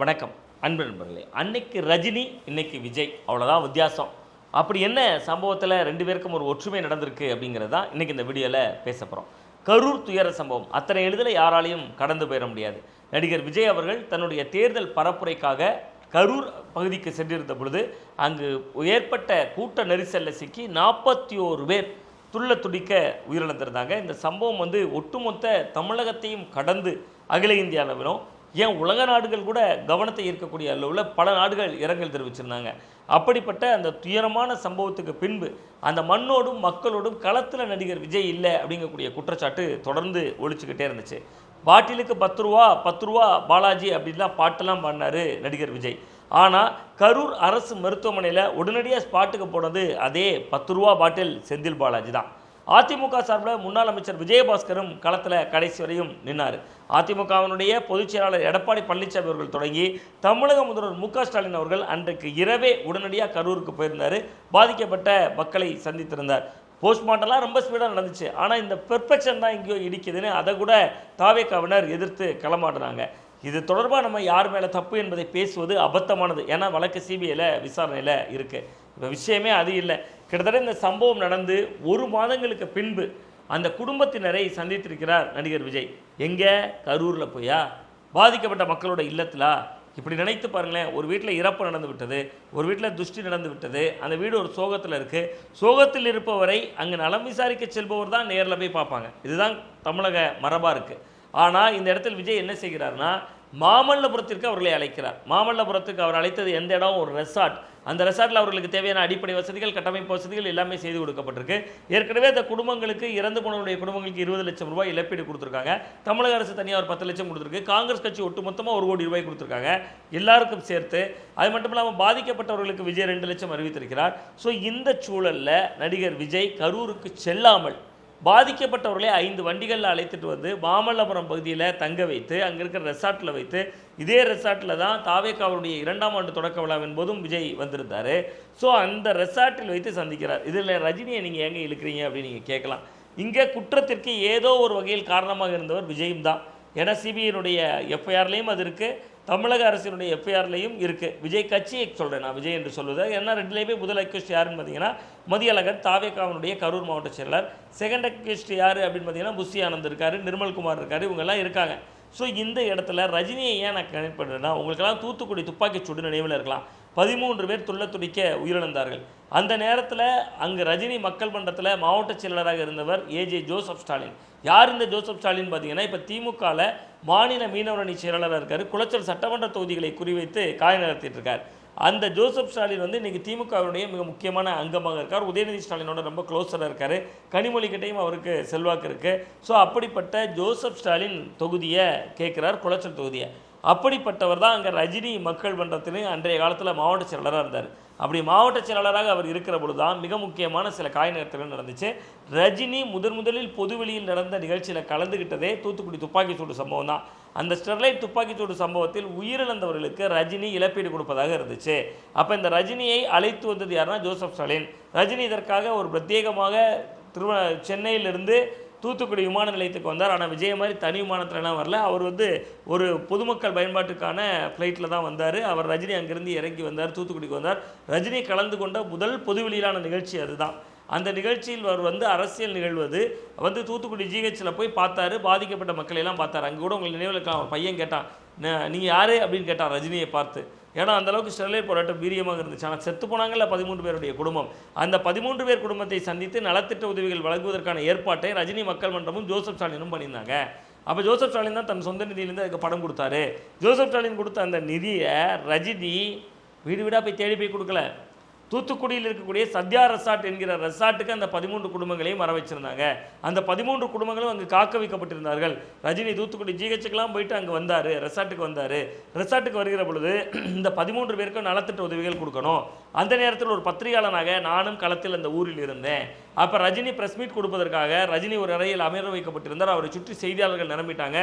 வணக்கம். அன்பு நண்பர்களே அன்னைக்கு ரஜினி இன்னைக்கு விஜய். அவ்வளோதான் வித்தியாசம். அப்படி என்ன சம்பவத்தில் ரெண்டு பேருக்கும் ஒரு ஒற்றுமை நடந்திருக்கு அப்படிங்கிறது தான் இன்னைக்கு இந்த வீடியோவில் பேச போகிறோம் கரூர் துயர சம்பவம். அத்தனை எளிதில் யாராலையும் கடந்து போயிட முடியாது. நடிகர் விஜய் அவர்கள் தன்னுடைய தேர்தல் பரப்புரைக்காக கரூர் பகுதிக்கு சென்றிருந்த பொழுது அங்கு ஏற்பட்ட கூட்ட நெரிசலில் சிக்கி நாற்பத்தி ஓரு பேர் துள்ள துடிக்க உயிரிழந்திருந்தாங்க. இந்த சம்பவம் வந்து ஒட்டுமொத்த தமிழகத்தையும் கடந்து அகில இந்திய அளவிலும் ஏன் உலக நாடுகள் கூட கவனத்தை ஈர்க்கக்கூடிய அளவில் பல நாடுகள் இரங்கல் தெரிவிச்சிருந்தாங்க. அப்படிப்பட்ட அந்த துயரமான சம்பவத்துக்கு பின்பு அந்த மண்ணோடும் மக்களோடும் களத்தில் நடிகர் விஜய் இல்லை அப்படிங்கக்கூடிய குற்றச்சாட்டு தொடர்ந்து ஒழிச்சுக்கிட்டே இருந்துச்சு. பாட்டிலுக்கு பத்து ரூபா பத்து ரூபா பாலாஜி அப்படின்லாம் பாட்டெல்லாம் பாடினாரு நடிகர் விஜய். ஆனால் கரூர் அரசு மருத்துவமனையில் உடனடியாக ஸ்பாட்டுக்கு போனது அதே பத்து ரூபா பாட்டில் செந்தில் பாலாஜி தான். அதிமுக சார்பில் முன்னாள் அமைச்சர் விஜயபாஸ்கரும் களத்தில் கடைசி வரையும் நின்னார். அதிமுகவினுடைய பொதுச் செயலாளர் எடப்பாடி பழனிசாமி அவர்கள் தொடங்கி தமிழக முதல்வர் மு ஸ்டாலின் அவர்கள் அன்றைக்கு இரவே உடனடியாக கரூருக்கு போயிருந்தார். பாதிக்கப்பட்ட மக்களை சந்தித்திருந்தார். போஸ்ட்மார்ட்டம்லாம் ரொம்ப ஸ்பீடாக நடந்துச்சு. ஆனால் இந்த பெர்ஃபெக்ஷன் தான் எங்கேயோ இடிக்குதுன்னு அதை கூட தாவேக்காவினர் எதிர்த்து களமாடுறாங்க. இது தொடர்பாக நம்ம யார் மேலே தப்பு என்பதை பேசுவது அபத்தமானது. ஏன்னா வழக்கு சிபிஐயில் விசாரணையில் இருக்குது விஷயமே அது இல்லை. கிட்டத்தட்ட இந்த சம்பவம் நடந்து ஒரு மாதங்களுக்கு பின்பு அந்த குடும்பத்தினரை சந்தித்திருக்கிறார் நடிகர் விஜய். எங்கே? கரூரில் போயா? பாதிக்கப்பட்ட மக்களோட இல்லத்திலா? இப்படி நினைத்து பாருங்களேன் ஒரு வீட்டில் இறப்பு நடந்து விட்டது ஒரு வீட்டில் துஷ்டி நடந்து விட்டது அந்த வீடு ஒரு சோகத்தில் இருக்குது சோகத்தில் இருப்பவரை அங்கே நலம் விசாரிக்க செல்பவர் தான் நேரில் போய் பார்ப்பாங்க. இதுதான் தமிழக மரபாக இருக்குது ஆனால் இந்த இடத்தில் விஜய் என்ன செய்கிறார்னா மாமல்லபுரத்திற்கு அவர்களை அழைக்கிறார். மாமல்லபுரத்துக்கு அவர் அழைத்தது எந்த இடம்? ஒரு ரெசார்ட் அந்த ரெசார்ட்டில் அவர்களுக்கு தேவையான அடிப்படை வசதிகள் கட்டமைப்பு வசதிகள் எல்லாமே செய்து கொடுக்கப்பட்டிருக்கு. ஏற்கனவே அந்த குடும்பங்களுக்கு இறந்து போனவருடைய குடும்பங்களுக்கு இருபது லட்சம் ரூபாய் இழப்பீடு கொடுத்துருக்காங்க. தமிழக அரசு தனியாக ஒரு பத்து லட்சம் கொடுத்துருக்கு. காங்கிரஸ் கட்சி ஒட்டுமொத்தமாக ஒரு கோடி ரூபாய் கொடுத்துருக்காங்க. எல்லாருக்கும் சேர்த்து அது மட்டும் இல்லாமல் பாதிக்கப்பட்டவர்களுக்கு விஜய் ரெண்டு லட்சம் அறிவித்திருக்கிறார். ஸோ இந்த சூழலில் நடிகர் விஜய் கரூருக்கு செல்லாமல் பாதிக்கப்பட்டவர்களை ஐந்து வண்டிகளில் அழைத்துட்டு வந்து மாமல்லபுரம் பகுதியில் தங்க வைத்து அங்கே இருக்கிற ரெசார்ட்டில் வைத்து இதே ரெசார்ட்டில் தான் தாவேக்காவுடைய இரண்டாம் ஆண்டு தொடக்க விழாவின் போதும் விஜய் வந்திருந்தார். ஸோ அந்த ரெசார்ட்டில் வைத்து சந்திக்கிறார். இதில் ரஜினியை நீங்கள் எங்கே இழுக்கிறீங்க அப்படின்னு நீங்கள் கேட்கலாம். இங்கே குற்றத்திற்கு ஏதோ ஒரு வகையில் காரணமாக இருந்தவர் விஜயும் தான். ஏன்னா சிபிஐனுடைய எஃப்ஐஆர்லேயும் அது இருக்குது தமிழக அரசினுடைய எஃப்ஐஆர்லையும் இருக்குது விஜய் கட்சியை சொல்கிறேன் நான் விஜய் என்று சொல்வது. ஏன்னா ரெண்டுலேயுமே முதல் அக்யூஸ்ட் யாருன்னு பார்த்தீங்கன்னா மதியழகன் தாவேக்காவனுடைய கரூர் மாவட்ட செயலர் செகண்ட் அக்யூஸ்ட் யார் அப்படின்னு பார்த்தீங்கன்னா புஷி ஆனந்த் இருக்கார் நிர்மல்குமார் இருக்கார் இவங்கெல்லாம் இருக்காங்க. ஸோ இந்த இடத்துல ரஜினியை ஏன் நான் கனெக்ட் பண்ணுறேன்னா உங்களுக்கெல்லாம் தூத்துக்குடி துப்பாக்கி சூடு நினைவில் இருக்கலாம். பதிமூன்று பேர் துள்ள துடிக்க உயிரிழந்தார்கள். அந்த நேரத்தில் அங்கு ரஜினி மக்கள் மன்றத்தில் மாவட்ட செயலாளராக இருந்தவர் ஏஜே ஜோசப் ஸ்டாலின். யார் இந்த ஜோசப் ஸ்டாலின் பார்த்தீங்கன்னா இப்போ திமுகவில் மாநில மீனவர் அணி செயலாளராக இருக்கார். குளச்சல் சட்டமன்ற தொகுதிகளை குறிவைத்து காய நடத்திட்டு இருக்கார். அந்த ஜோசப் ஸ்டாலின் வந்து இன்றைக்கி திமுகவினுடைய மிக முக்கியமான அங்கமாக இருக்கார். உதயநிதி ஸ்டாலினோட ரொம்ப க்ளோஸராக இருக்கார். கனிமொழிக்கிட்டையும் அவருக்கு செல்வாக்கு இருக்குது ஸோ அப்படிப்பட்ட ஜோசப் ஸ்டாலின் தொகுதியை கேட்குறார் குளச்சல் தொகுதியை. அப்படிப்பட்டவர் தான் அங்கே ரஜினி மக்கள் மன்றத்திலும் அன்றைய காலத்தில் மாவட்ட செயலாளராக இருந்தார். அப்படி மாவட்ட செயலாளராக அவர் இருக்கிற பொழுது தான் மிக முக்கியமான சில காய் நேரத்தில் நடந்துச்சு. ரஜினி முதன் முதலில் பொதுவெளியில் நடந்த நிகழ்ச்சியில் கலந்துக்கிட்டதே தூத்துக்குடி துப்பாக்கி சூடு சம்பவம் தான். அந்த ஸ்டெர்லைட் துப்பாக்கி சூடு சம்பவத்தில் உயிரிழந்தவர்களுக்கு ரஜினி இழப்பீடு கொடுப்பதாக இருந்துச்சு. அப்போ இந்த ரஜினியை அழைத்து வந்தது யாருன்னா ஜோசப் ஸ்டாலின். ரஜினி இதற்காக ஒரு பிரத்யேகமாக திருவ சென்னையிலிருந்து தூத்துக்குடி விமான நிலையத்துக்கு வந்தார். ஆனால் விஜய் மாதிரி தனி விமானத்துலலாம் வரல. அவர் வந்து ஒரு பொதுமக்கள் பயன்பாட்டுக்கான ஃப்ளைட்டில் தான் வந்தார். அவர் ரஜினி அங்கேருந்து இறங்கி வந்தார் தூத்துக்குடிக்கு வந்தார். ரஜினி கலந்து கொண்ட முதல் பொதுவெளியிலான நிகழ்ச்சி அதுதான். அந்த நிகழ்ச்சியில் அவர் வந்து அரசியல் நிகழ்வது வந்து தூத்துக்குடி ஜிஹெச்சில் போய் பார்த்தாரு பாதிக்கப்பட்ட மக்களையெல்லாம் பார்த்தார். அங்கே கூட உங்களுக்கு நினைவில் இருக்கலாம் பையன் கேட்டான் நீங்கள் யார்? அப்படின்னு கேட்டான் ரஜினியை பார்த்து. ஏன்னா அந்தளவுக்கு ஸ்டெர்லைட் போராட்டம் வீரியமாக இருந்துச்சு. ஆனால் செத்து போனாங்கல்ல பதிமூன்று பேருடைய குடும்பம். அந்த பதிமூன்று பேர் குடும்பத்தை சந்தித்து நலத்திட்ட உதவிகள் வழங்குவதற்கான ஏற்பாட்டை ரஜினி மக்கள் மன்றமும் ஜோசப் ஸ்டாலினும் பண்ணியிருந்தாங்க. அப்போ ஜோசப் ஸ்டாலின் தான் தன் சொந்த நிதியிலேருந்து அதுக்கு படம் கொடுத்தாரு. ஜோசப் ஸ்டாலின் கொடுத்த அந்த நிதியை ரஜினி வீடு வீடாக போய் தேடி போய் கொடுக்கல. தூத்துக்குடியில் இருக்கக்கூடிய சத்யா ரெசார்ட் என்கிற ரெசார்ட்டுக்கு அந்த பதிமூன்று குடும்பங்களையும் வர வச்சுருந்தாங்க. அந்த பதிமூன்று குடும்பங்களும் அங்கு காக்க வைக்கப்பட்டிருந்தார்கள். ரஜினி தூத்துக்குடி ஜிஹெச்சுக்கெல்லாம் போயிட்டு அங்கே வந்தார் ரெசார்ட்டுக்கு வந்தார். ரெசார்ட்டுக்கு வருகிற பொழுது இந்த பதிமூன்று பேருக்கும் நலத்திட்ட உதவிகள் கொடுக்கணும். அந்த நேரத்தில் ஒரு பத்திரிகையாளனாக நானும் களத்தில் அந்த ஊரில் இருந்தேன். அப்போ ரஜினி பிரஸ் மீட் கொடுப்பதற்காக ரஜினி ஒரு அறையில் அமர வைக்கப்பட்டிருந்தார். அவரை சுற்றி செய்தியாளர்கள் நிரம்பிட்டாங்க.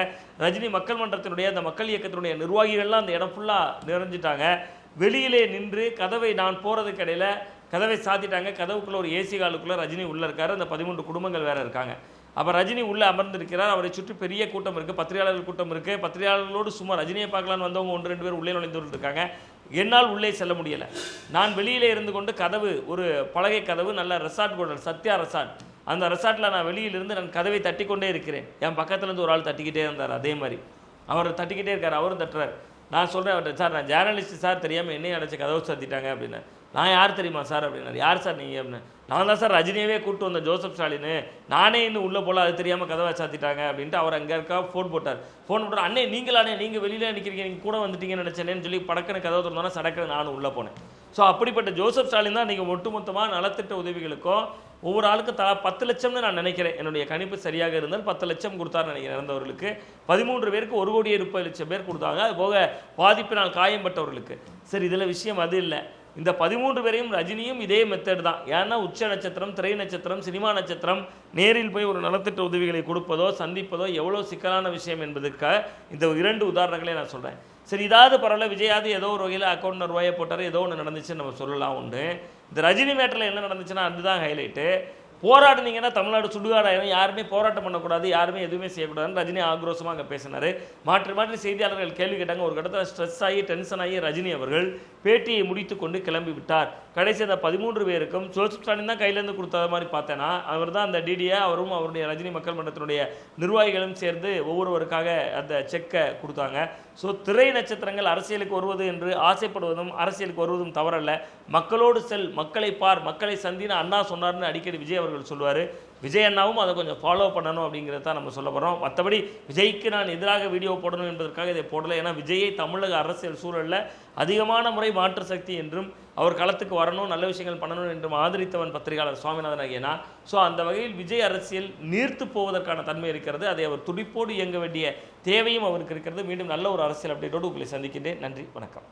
ரஜினி மக்கள் மன்றத்தினுடைய அந்த மக்கள் இயக்கத்தினுடைய நிர்வாகிகள்லாம் அந்த இடம் ஃபுல்லாக நிறைஞ்சிட்டாங்க. வெளியிலே நின்று கதவை நான் போகிறதுக்கு இடையில கதவை சாத்திட்டாங்க. கதவுக்குள்ளே ஒரு ஏசி காலுக்குள்ளே ரஜினி உள்ளே இருக்கார். அந்த பதிமூன்று குடும்பங்கள் வேறு இருக்காங்க. அப்போ ரஜினி உள்ளே அமர்ந்திருக்கிறார். அவரை சுற்றி பெரிய கூட்டம் இருக்குது பத்திரிகையாளர்கள் கூட்டம் இருக்குது பத்திரிகையாளர்களோடு சும்மா ரஜினியை பார்க்கலான்னு வந்தவங்க ஒன்று ரெண்டு பேர் உள்ளே நுழைந்து இருக்காங்க. என்னால் உள்ளே செல்ல முடியலை. நான் வெளியிலே இருந்து கொண்டு கதவு ஒரு பலகை கதவு நல்ல ரெசார்ட் கூட சத்யா ரெசார்ட் அந்த ரெசார்ட்டில் நான் வெளியிலிருந்து நான் கதவை தட்டி கொண்டே இருக்கிறேன். என் பக்கத்துலேருந்து ஒரு ஆள் தட்டிக்கிட்டே இருந்தார். அதே மாதிரி. அவர் தட்டிக்கிட்டே இருக்கார். அவரும் தட்டுறார். நான் சொல்கிறேன் அவர்கிட்ட சார் நான் ஜேர்னலிஸ்ட் சார் தெரியாமல் என்னையும் அடைச்சி கதவு சாத்திட்டாங்க அப்படின்னு. நான் யார் தெரியுமா சார்? அப்படின்னாரு. யார் சார் நீங்கள் அப்படின்னு. நான் தான் சார் ரஜினியவே கூப்பிட்டு வந்தேன் ஜோசப் ஸ்டாலின் நானே இன்னும் உள்ளே போல அது தெரியாமல் கதவை சாத்திட்டாங்க அப்படின்ட்டு அவர் அங்கே இருக்கா ஃபோன் போட்டார். ஃபோன் போட்டார் அண்ணே நீங்களானே நீங்கள் வெளியில் நிற்கிறீங்க நீங்கள் கூட வந்துட்டீங்கன்னு நினச்சேன்னு சொல்லி படக்குன்னு கதவை திறந்தோன்னா சடக்குன்னு நானும் உள்ளே போனேன். ஸோ அப்படிப்பட்ட ஜோசப் ஸ்டாலின் தான் நீங்கள் ஒட்டுமொத்தமாக நலத்திட்ட உதவிகளுக்கும் ஒவ்வொரு ஆளுக்கு தலா பத்து லட்சம்னு நான் நினைக்கிறேன். என்னுடைய கணிப்பு சரியாக இருந்தால் பத்து லட்சம் கொடுத்தாரு நினைக்கிறேன் இறந்தவர்களுக்கு பதிமூன்று பேருக்கு ஒரு கோடியே முப்பது லட்சம் பேர் கொடுத்தாங்க. அது போக பாதிப்பினால் காயம்பட்டவர்களுக்கு. சரி இதில் விஷயம் அது இல்லை. இந்த பதிமூன்று பேரையும் ரஜினியும் இதே மெத்தட் தான். ஏன்னா உச்ச நட்சத்திரம் திரை நட்சத்திரம் சினிமா நட்சத்திரம் நேரில் போய் ஒரு நலத்திட்ட உதவிகளை கொடுப்பதோ சந்திப்பதோ எவ்வளோ சிக்கலான விஷயம் என்பதற்காக இந்த இரண்டு உதாரணங்களே நான் சொல்கிறேன் சரி இதாவது பரவாயில்ல விஜயாவது ஏதோ ஒரு வகையில் அக்கௌண்ட் ரூபாயை போட்டார் ஏதோ ஒன்று நடந்துச்சுன்னு நம்ம சொல்லலாம் உண்டு. இந்த ரஜினி மேட்டரில் என்ன நடந்துச்சுன்னா அதுதான் ஹைலைட்டு போராடுனீங்கன்னா தமிழ்நாடு சுடுகாடாயிரும். யாருமே போராட்டம் பண்ணக்கூடாது யாருமே எதுவுமே செய்யக்கூடாதுன்னு ரஜினி ஆக்ரோஷமாக அங்கே பேசினார். மாற்றி மாற்றி செய்தியாளர்கள் கேள்வி கேட்டாங்க. ஒரு கட்டத்தில் ஸ்ட்ரெஸ் ஆகி டென்ஷன் ஆகி ரஜினி அவர்கள் பேட்டியை முடித்து கொண்டு கிளம்பி விட்டார் கடைசி அந்த பதிமூன்று பேருக்கும் ஜோசப் ஸ்டாலின் தான் கையிலேருந்து கொடுத்த மாதிரி பார்த்தேன்னா அவர் தான் அந்த டிடியை அவரும் அவருடைய ரஜினி மக்கள் மன்றத்தினுடைய நிர்வாகிகளும் சேர்ந்து ஒவ்வொருவருக்காக அந்த செக்கை கொடுத்தாங்க. ஸோ திரை நட்சத்திரங்கள் அரசியலுக்கு வருவது என்று ஆசைப்படுவதும் அரசியலுக்கு வருவதும் தவறல்ல. மக்களோடு செல் மக்களை பார் மக்களை சந்தின்னு அண்ணா சொன்னார்னு அடிக்கடி விஜய் அவர்கள் சொல்லுவார். விஜய் அண்ணாவும் அதை கொஞ்சம் ஃபாலோ பண்ணணும் அப்படிங்கிறத தான் நம்ம சொல்ல போகிறோம் மற்றபடி விஜய்க்கு நான் எதிராக வீடியோ போடணும் என்பதற்காக இதை போடலை. ஏன்னா விஜயை தமிழக அரசியல் சூழலில் அதிகமான முறை மாற்று சக்தி என்றும் அவர் களத்துக்கு வரணும் நல்ல விஷயங்கள் பண்ணணும் என்றும் ஆதரித்தவன் பத்திரிகையாளர் சுவாமிநாதன் ஆகியனா ஸோ அந்த வகையில் விஜய் அரசியல் நீர்த்து போவதற்கான தன்மை இருக்கிறது. அதை அவர் துடிப்போடு இயங்க வேண்டிய தேவையும் அவருக்கு இருக்கிறது. மீண்டும் நல்ல ஒரு அரசியல் அப்டேட்டோடு உங்களை சந்திக்கின்றேன். நன்றி வணக்கம்.